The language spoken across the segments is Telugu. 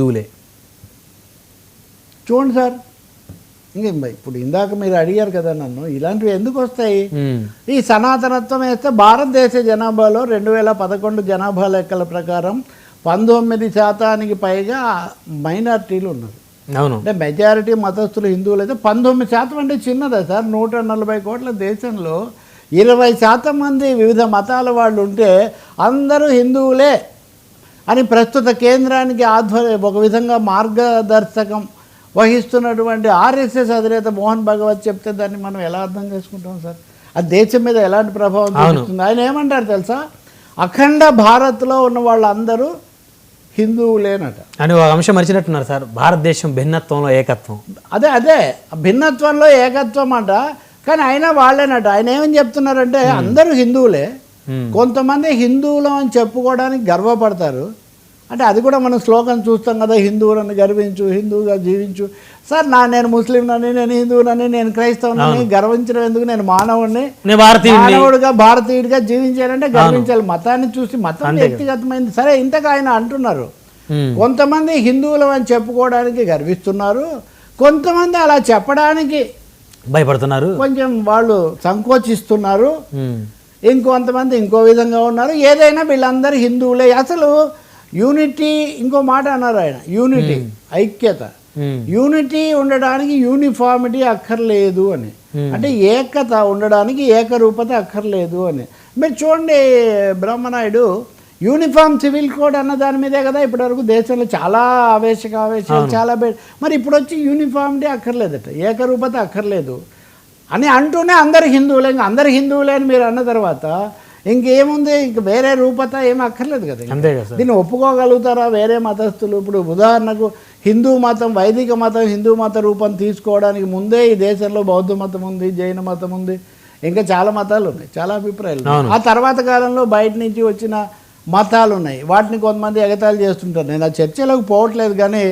హిందువులే. చూడండి సార్. ఇంక ఇప్పుడు ఇందాక మీరు అడిగారు కదా నన్ను ఇలాంటివి ఎందుకు వస్తాయి? ఈ సనాతనత్వం వేస్తే భారతదేశ జనాభాలో రెండు వేల పదకొండు జనాభా లెక్కల ప్రకారం పంతొమ్మిది శాతానికి పైగా మైనార్టీలు ఉన్నారు. అవును. అంటే మెజారిటీ మతస్థులు హిందువులు అయితే పంతొమ్మిది శాతం అంటే చిన్నదే సార్. నూట నలభై కోట్ల దేశంలో ఇరవై శాతం మంది వివిధ మతాల వాళ్ళు ఉంటే అందరూ హిందువులే. అని ప్రస్తుత కేంద్రానికి ఆధ్వర్యం ఒక విధంగా మార్గదర్శకం వహిస్తున్నటువంటి ఆర్ఎస్ఎస్ అధినేత మోహన్ భగవత్ చెప్తే దాన్ని మనం ఎలా అర్థం చేసుకుంటాం సార్? ఆ దేశం మీద ఎలాంటి ప్రభావం చూపిస్తుంది? ఆయన ఏమంటారు తెలుసా? అఖండ భారత్లో ఉన్న వాళ్ళందరూ హిందువులేనట. అని ఒక అంశం మర్చినట్టున్నారు సార్. భారతదేశం భిన్నత్వంలో ఏకత్వం. అదే అదే. భిన్నత్వంలో ఏకత్వం అంట. కానీ అయినా వాళ్ళేనట. ఆయన ఏమని చెప్తున్నారంటే అందరూ హిందువులే. కొంతమంది హిందువులం అని చెప్పుకోవడానికి గర్వపడతారు. అంటే అది కూడా మనం శ్లోకం చూస్తాం కదా హిందువులను గర్వించు హిందువుగా జీవించు. సార్ నా నేను ముస్లింనని నేను హిందువునని నేను క్రైస్తవునని గర్వించడం ఎందుకు? నేను మానవుడిని మానవుడిగా భారతీయుడిగా జీవించాలంటే గర్వించాలి. మతాన్ని చూసి మతం వ్యక్తిగతమైంది. సరే ఇంతగా ఆయన అంటున్నారు. ఉమ్, కొంతమంది హిందువులం అని చెప్పుకోవడానికి గర్విస్తున్నారు. కొంతమంది అలా చెప్పడానికి భయపడుతున్నారు. కొంచెం వాళ్ళు సంకోచిస్తున్నారు. ఉమ్, ఇంకొంతమంది ఇంకో విధంగా ఉన్నారు. ఏదైనా వీళ్ళందరూ హిందువులే. అసలు యూనిటీ ఇంకో మాట అన్నారు ఆయన. యూనిటీ ఐక్యత. యూనిటీ ఉండడానికి యూనిఫార్మిటీ అక్కర్లేదు అని. అంటే ఏకత ఉండడానికి ఏకరూపత అక్కర్లేదు అని. మీరు చూడండి బ్రహ్మనాయుడు యూనిఫామ్ సివిల్ కోడ్ అన్న దాని మీదే కదా ఇప్పటివరకు దేశంలో చాలా ఆవేశక ఆవేశాలు చాలా మరి ఇప్పుడు వచ్చి యూనిఫామిటీ అక్కర్లేదట. ఏకరూపత అక్కర్లేదు. అని అంటూనే అందరు హిందువులే ఇంకా అందరు హిందువులే అని మీరు అన్న తర్వాత ఇంకేముంది? ఇంక వేరే రూపత ఏమి అక్కర్లేదు కదా. అంతే కదా దీన్ని ఒప్పుకోగలుగుతారా వేరే మతస్థులు? ఇప్పుడు ఉదాహరణకు హిందూ మతం వైదిక మతం హిందూ మత రూపం తీసుకోవడానికి ముందే ఈ దేశంలో బౌద్ధ మతం ఉంది జైన మతం ఉంది. ఇంకా చాలా మతాలు ఉన్నాయి చాలా అభిప్రాయాలు. ఆ తర్వాత కాలంలో బయట నుంచి వచ్చిన మతాలు ఉన్నాయి. వాటిని కొంతమంది ఎగతాళి చేస్తుంటారు. నేను ఆ చర్చలోకి పోవట్లేదు కానీ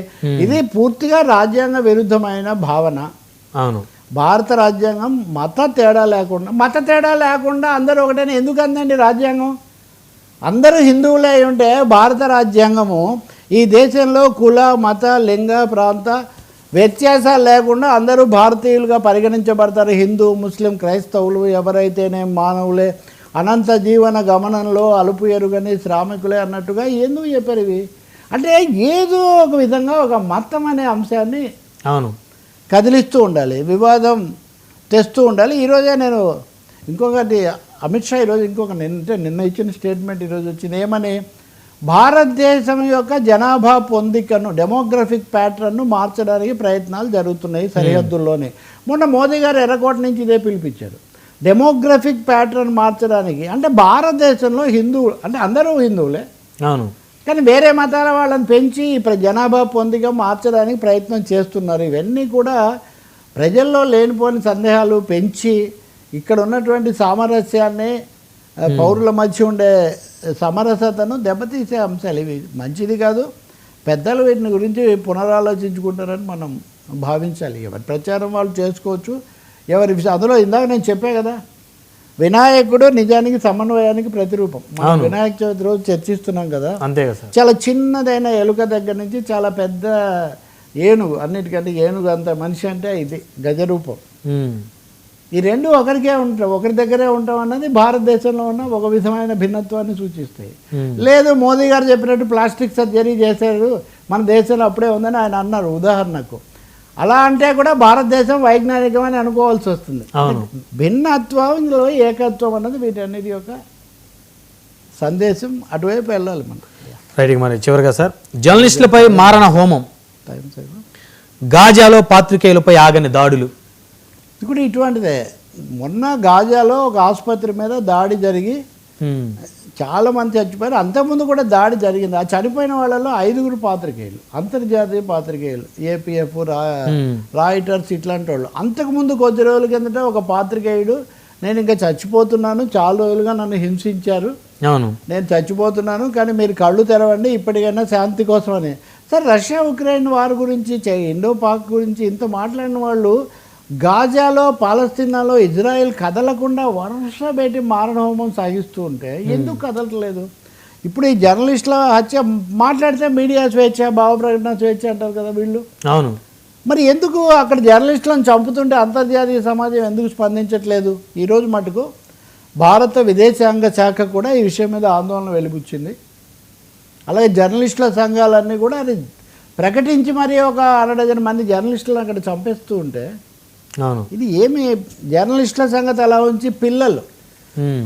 ఇది పూర్తిగా రాజ్యాంగ విరుద్ధమైన భావన. అవును. భారత రాజ్యాంగం మత తేడా లేకుండా మత తేడా లేకుండా అందరూ ఒకటేనే? ఎందుకు అందండి రాజ్యాంగం? అందరూ హిందువులే ఉంటే భారత రాజ్యాంగము ఈ దేశంలో కుల మత లింగ ప్రాంత వ్యత్యాసాలు లేకుండా అందరూ భారతీయులుగా పరిగణించబడతారు. హిందూ ముస్లిం క్రైస్తవులు ఎవరైతేనే మానవులే అనంత జీవన గమనంలో అలుపు ఎరుగని శ్రామికులే అన్నట్టుగా ఎందుకు చెప్పారు ఇవి? అంటే ఏదో ఒక విధంగా ఒక మతం అనే అంశాన్ని అవును. కదిలిస్తూ ఉండాలి వివాదం తెస్తూ ఉండాలి. ఈరోజే నేను ఇంకొకటి అమిత్ షా ఈరోజు ఇంకొక నిన్న నిన్న ఇచ్చిన స్టేట్మెంట్ ఈరోజు వచ్చింది. ఏమని? భారతదేశం యొక్క జనాభా పొందికను డెమోగ్రఫిక్ ప్యాటర్న్ను మార్చడానికి ప్రయత్నాలు జరుగుతున్నాయి సరిహద్దుల్లోనే. మొన్న మోదీ గారు ఎర్రకోట నుంచి ఇదే పిలిపించారు. డెమోగ్రఫిక్ ప్యాటర్న్ మార్చడానికి అంటే భారతదేశంలో హిందువులు అంటే అందరూ హిందువులే. అవును. కానీ వేరే మతాల వాళ్ళని పెంచి ఇప్పుడు జనాభా పొందిక మార్చడానికి ప్రయత్నం చేస్తున్నారు. ఇవన్నీ కూడా ప్రజల్లో లేనిపోని సందేహాలు పెంచి ఇక్కడ ఉన్నటువంటి సామరస్యాన్ని పౌరుల మధ్య ఉండే సమరసతను దెబ్బతీసే అంశాలు ఇవి. మంచిది కాదు పెద్దలు వీటిని గురించి పునరాలోచించుకుంటారని మనం భావించాలి. ఎవరి ప్రచారం వాళ్ళు చేసుకోవచ్చు. ఎవరి అందులో ఇందాక నేను చెప్పే కదా వినాయకుడు నిజానికి సమన్వయానికి ప్రతిరూపం. మనం. వినాయక చవితి రోజు చర్చిస్తున్నాం కదా. అంతే కదా చాలా చిన్నదైన ఎలుక దగ్గర నుంచి చాలా పెద్ద ఏనుగు అన్నిటికంటే ఏనుగు అంత మనిషి అంటే ఇది గజరూపం. ఈ రెండు ఒకరికే ఉంటాం ఒకరి దగ్గరే ఉంటాం అన్నది భారతదేశంలో ఉన్న ఒక విధమైన భిన్నత్వాన్ని సూచిస్తాయి. లేదు మోదీ గారు చెప్పినట్టు ప్లాస్టిక్ సర్జరీ చేశారు మన దేశంలో అప్పుడే ఉందని ఆయన అన్నారు ఉదాహరణకు. అలా అంటే కూడా భారతదేశం వైజ్ఞానికమని అనుకోవాల్సి వస్తుంది. అవును. భిన్నత్వంలో ఏకత్వం అన్నది వీటన్నిటి యొక్క సందేశం అటువైపు వెళ్ళాలి మనం. రైట్ మరి చివరిగా సార్ జర్నలిస్టులపై మారణ హోమం. గాజాలో పాత్రికేయులపై ఆగని దాడులు. ఇది కూడా ఇటువంటిదే. మొన్న గాజాలో ఒక ఆసుపత్రి మీద దాడి జరిగి ఉమ్, చాలా మంది చచ్చిపోయారు. అంతకుముందు కూడా దాడి జరిగింది. ఆ చనిపోయిన వాళ్ళలో ఐదుగురు పాత్రికేయులు అంతర్జాతీయ పాత్రికేయులు ఏపీఎఫ్ రా రాయిటర్స్ ఇట్లాంటి వాళ్ళు. అంతకుముందు కొద్ది రోజుల కిందట ఒక పాత్రికేయుడు నేను ఇంకా చచ్చిపోతున్నాను చాలా రోజులుగా నన్ను హింసించారు. అవును. నేను చచ్చిపోతున్నాను కానీ మీరు కళ్ళు తెరవండి ఇప్పటికైనా శాంతి కోసమని. సార్ రష్యా ఉక్రెయిన్ వారి గురించి ఇండో పాక్ గురించి ఇంత మాట్లాడిన వాళ్ళు గాజాలో పాలస్తీనాలో ఇజ్రాయెల్ కదలకుండా వరుస పెట్టి మారణహోమం సాగిస్తూ ఉంటే ఎందుకు కదలట్లేదు? ఇప్పుడు ఈ జర్నలిస్టుల హత్య మాట్లాడితే మీడియా స్వేచ్ఛ భావ ప్రకటన స్వేచ్ఛ అంటారు కదా వీళ్ళు. అవును. మరి ఎందుకు అక్కడ జర్నలిస్టులను చంపుతుంటే అంతర్జాతీయ సమాజం ఎందుకు స్పందించట్లేదు? ఈరోజు మటుకు భారత విదేశాంగ శాఖ కూడా ఈ విషయం మీద ఆందోళన వెలిబుచ్చింది. అలాగే జర్నలిస్టుల సంఘాలన్నీ కూడా అది ప్రకటించి మరి ఒక అరడజన మంది జర్నలిస్టులను అక్కడ చంపేస్తూ ఉంటే ఇది ఏమి జర్నలిస్టుల సంగతి అలా ఉంచి పిల్లలు.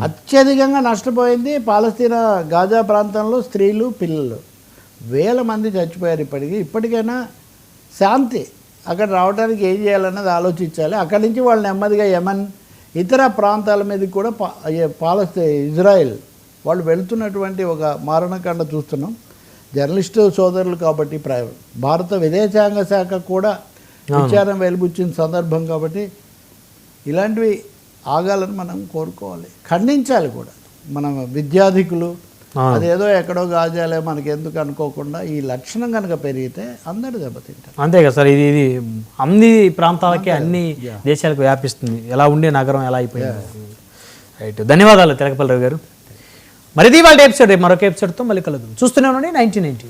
అత్యధికంగా నష్టపోయింది పాలస్తీనా గాజా ప్రాంతంలో స్త్రీలు పిల్లలు. వేల మంది చచ్చిపోయారు ఇప్పటికీ. ఇప్పటికైనా శాంతి అక్కడ రావడానికి ఏం చేయాలన్నది ఆలోచించాలి. అక్కడి నుంచి వాళ్ళు నెమ్మదిగా యమన్ ఇతర ప్రాంతాల మీద కూడా పాలస్తీ ఇజ్రాయెల్ వాళ్ళు వెళ్తున్నటువంటి ఒక మారణకాండ చూస్తున్నాం. జర్నలిస్టు సోదరులు కాబట్టి ప్ర భారత విదేశాంగ శాఖ కూడా విచారం వెలుబుచ్చిన సందర్భం కాబట్టి ఇలాంటివి ఆగాలని మనం కోరుకోవాలి. ఖండించాలి కూడా. మన విద్యాధికులు. అదేదో ఎక్కడో గాజాలే మనకి ఎందుకు అనుకోకుండా ఈ లక్షణం కనుక పెరిగితే అందరు దెబ్బతింటారు. అంతే కదా సార్ ఇది ఇది అన్ని ప్రాంతాలకి అన్ని దేశాలకు వ్యాపిస్తుంది. ఎలా ఉండే నగరం ఎలా అయిపోయింది. రైట్ ధన్యవాదాలు తిలకపల్లి రావు గారు. మరి ఇది వాళ్ళ ఎపిసోడ్ మరొక ఎపిసోడ్తో మళ్ళీ కలుద్దాం. చూస్తూనే ఉండండి నైన్టీ నైన్టీ.